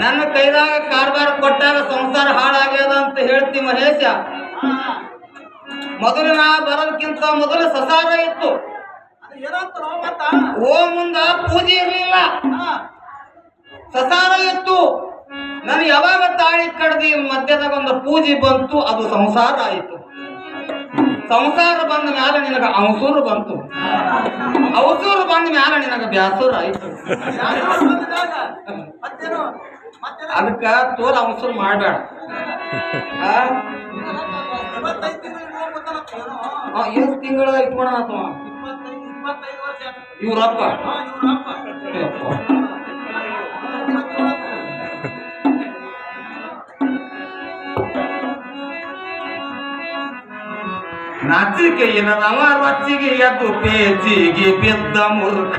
ನನ್ನ ಕೈದಾಗ ಕಾರ್ಬಾರ್ ಕೊಟ್ಟಾಗ ಸಂಸಾರ ಹಾಳಾಗ್ಯದ ಅಂತ ಹೇಳ್ತಿ ಮಹೇಶ. ಮೊದಲು ನಾ ಬರೋದಕ್ಕಿಂತ ಮೊದಲು ಸಸಾರ ಇತ್ತು. ಓ ಮುಂದ ಪೂಜೆ ಇರಲಿಲ್ಲ. ಸಸಾರ ಇತ್ತು. ನಾನು ಯಾವಾಗ ತಾಳಿ ಕಡ್ದಿ ಮಧ್ಯದಾಗ ಒಂದು ಪೂಜೆ ಬಂತು, ಅದು ಸಂಸಾರ ಆಯಿತು. ಸಂಸಾರ ಬಂದ ಮ್ಯಾಲ ನಿನಗ ಅವಸೂರು ಬಂತು. ಅವಸೂರು ಬಂದ ಮ್ಯಾಲ ನಿನಗ ಬ್ಯಾಸೂರ ಆಯ್ತು. ಅದಕ್ಕ ತೋಲ್ ಅವಸರ ಮಾಡಬೇಡ. ಎಷ್ಟು ತಿಂಗಳ ಇಟ್ಕೊಳ. ಇವ್ರಪ್ಪ ಹಾ, ಇವ್ರಪ್ಪ. ರಚಿಗೆ ಎದ್ದು ಪೇಚಿಗೆ ಬಿದ್ದ ಮೂರ್ಖ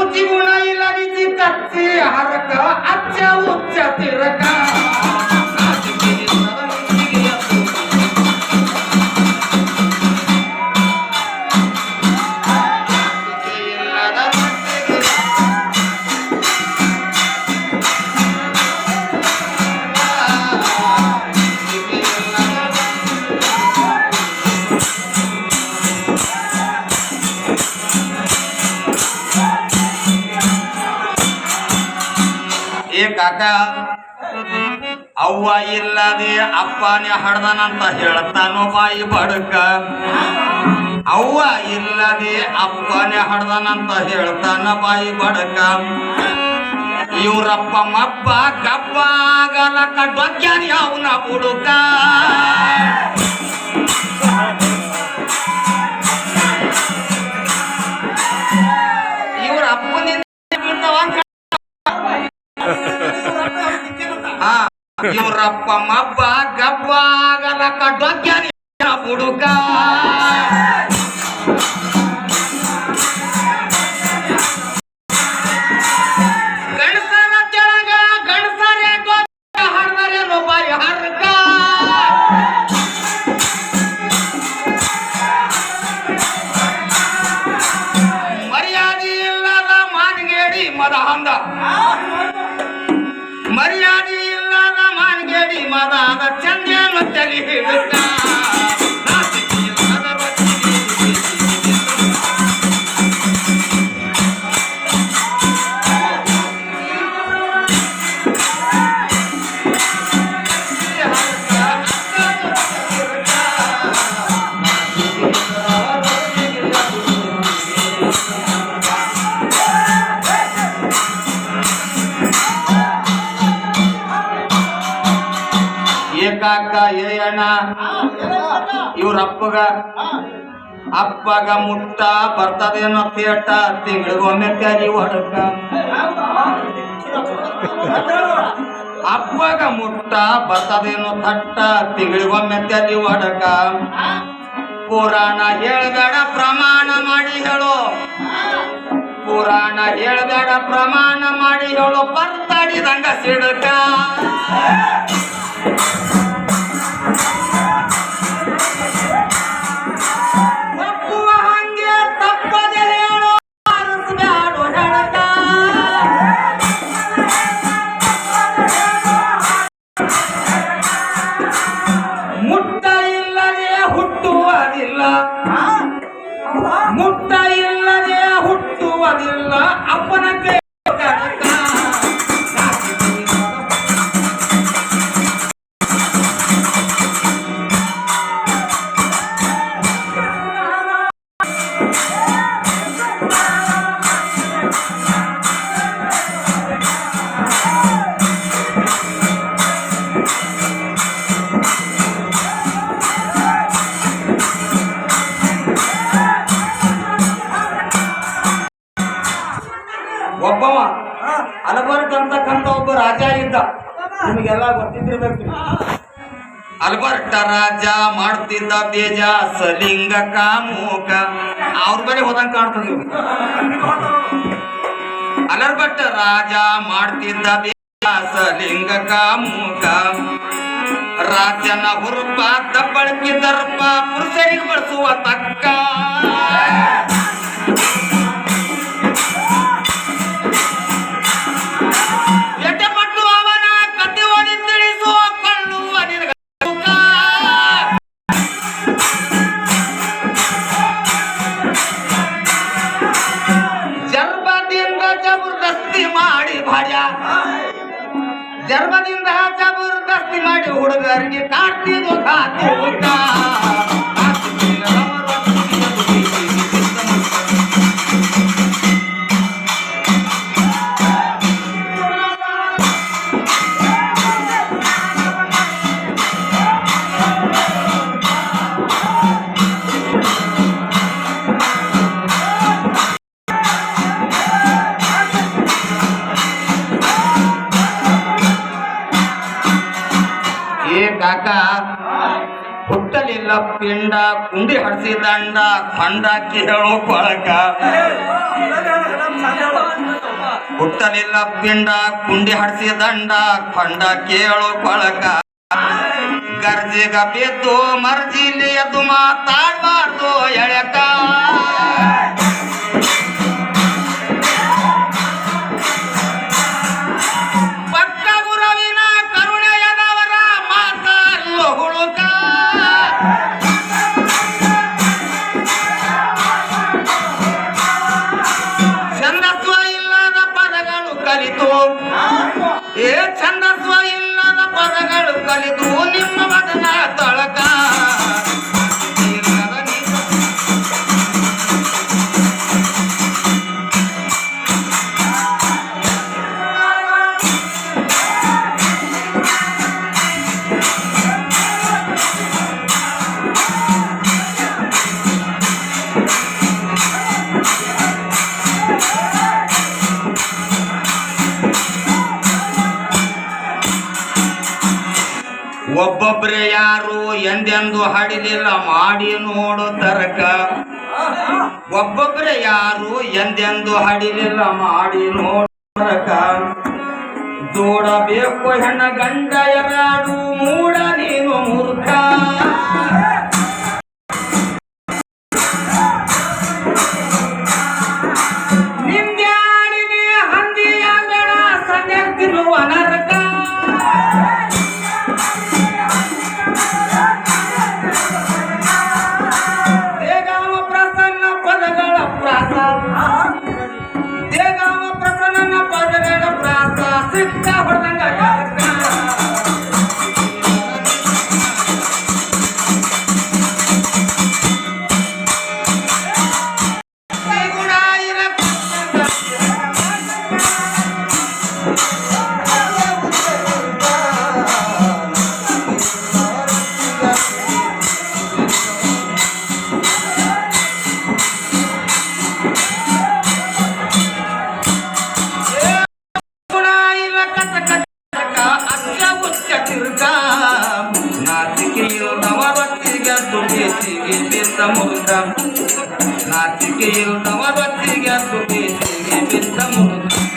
ಊಚಿ ಗುಣ ಇಲ್ಲ ನಿಜಿ ಕಚ್ಚಿ ಹರಕ ಅಚ್ಚ ಉಚ್ಚ ತಿರಕ. ಏ ಕಾಕ, ಅವ್ವ ಇಲ್ಲದೆ ಅಪ್ಪನೇ ಹಡ್ದನಂತ ಹೇಳ್ತಾನೋ ಬಾಯಿ ಬಡಕ. ಅವ್ವ ಇಲ್ಲದೆ ಅಪ್ಪನೇ ಹಡ್ದನಂತ ಹೇಳ್ತಾನ ಬಾಯಿ ಬಡಕ. ಇವರಪ್ಪ ಮಬ್ಬ ಗಬ್ಬ ಆಗಲಕ ಡೊಗ್ಯಾನಿ ಅವನ ಬುಡುಕ. ಇವ್ರಪ್ಪ ಮಬ್ಬ ಗಬ್ಬ ಗಲಕ ಡೊಗ್ಯಾನಿ ಬುಡುಕ ಏಕಾಕ ಏಯಣ್ಣ. ಇವ್ರ ಅಪ್ಪಗ ಅಪ್ಪಗ ಮುಟ್ಟ ಬರ್ತದೇನೋ ಕೇಟ ತಿಂಗಳಿಗೊಮ್ಮೆ ತೆರಿ ಹೊಡಕ. ಅಪ್ಪಗ ಮುಟ್ಟ ಬರ್ತದೇನೋ ತಟ್ಟ ತಿಂಗಳಿಗೊಮ್ಮೆ ತೆರಿ ಹೊಡಕ. ಪುರಾಣ ಹೇಳ್ಬೇಡ ಪ್ರಮಾಣ ಮಾಡಿ ಹೇಳು. ಪುರಾಣ ಹೇಳ್ಬೇಡ ಪ್ರಮಾಣ ಮಾಡಿ ಹೇಳು. ಬರ್ತಾಡಿದಂಗ ಸಿಡಕ ಹುಟ್ಟುವುದಿಲ್ಲ. ಮುಟ್ಟ ಇಲ್ಲದೆ ಹುಟ್ಟುವುದಿಲ್ಲ. ಅಪ್ಪನ ಕೈ ಕಡಕ. ಒಬ್ಬ ರಾಜ ಇದ್ದ. ನಿಮಗೆಲ್ಲ ಗೊತ್ತಿದ್ದಿರ್ಬೇಕು. ಅಲ್ಬರ್ಟ ರಾಜ ಮಾಡ್ತಿದ್ದ ಬೇಜ ಸಲಿಂಗ ಕಾಮೂಕ. ಅವ್ರ ಬಳಿ ಹೋದಂಗ ಕಾಣ್ತದ. ಅಲರ್ಬಟ್ಟ ರಾಜ ಮಾಡ್ತಿದ್ದ ಬೇಜ ಸಲಿಂಗ ಕಾಮೂಕ. ರಾಜನ ಹುರುಪ ದಬ್ಬಳಕಿ ದರ್ಪ ಪುರುಷರಿಗೆ ಬಳಸುವ ತಕ್ಕ. उड़ करके काटते तो खाते हो ಪಿಂಡ ಕುಂಡಿ ಹಡ್ಸಿ ದಂಡ ಖಂಡ ಕೇಳು ಕೊಳಕ. ಹುಟ್ಟಲಿಲ್ಲ ಪಿಂಡ, ಕುಂಡಿ ಹಡ್ಸಿ ದಂಡ ಖಂಡ ಕೇಳೋ ಕೊಳಕ. ಗರ್ಜಿಗ ಬಿದ್ದು ಮರ್ಜಿಲಿ ಅದು ಮಾತಾಡ್ಬಾರ್ದು ಎಳಕ. ಒಬ್ಬೊಬ್ರೆ ಯಾರು ಎಂದೆಂದು ಹಾಡಿಲಿಲ್ಲ ಮಾಡಿ ನೋಡು ತರಕ. ಒಬ್ಬೊಬ್ರೆ ಯಾರು ಎಂದೆಂದು ಹಾಡಿಲಿಲ್ಲ ಮಾಡಿ ನೋಡು ತರಕ. ದೂಡಬೇಕು ಹೆಣ್ಣ ಗಂಡ, ಎರಾಡು ಮೂಡ ನೀನು ಮೂರ್ಖ. పెంచముగా నా చికియు నవరత్తిగా తుని బిందముగా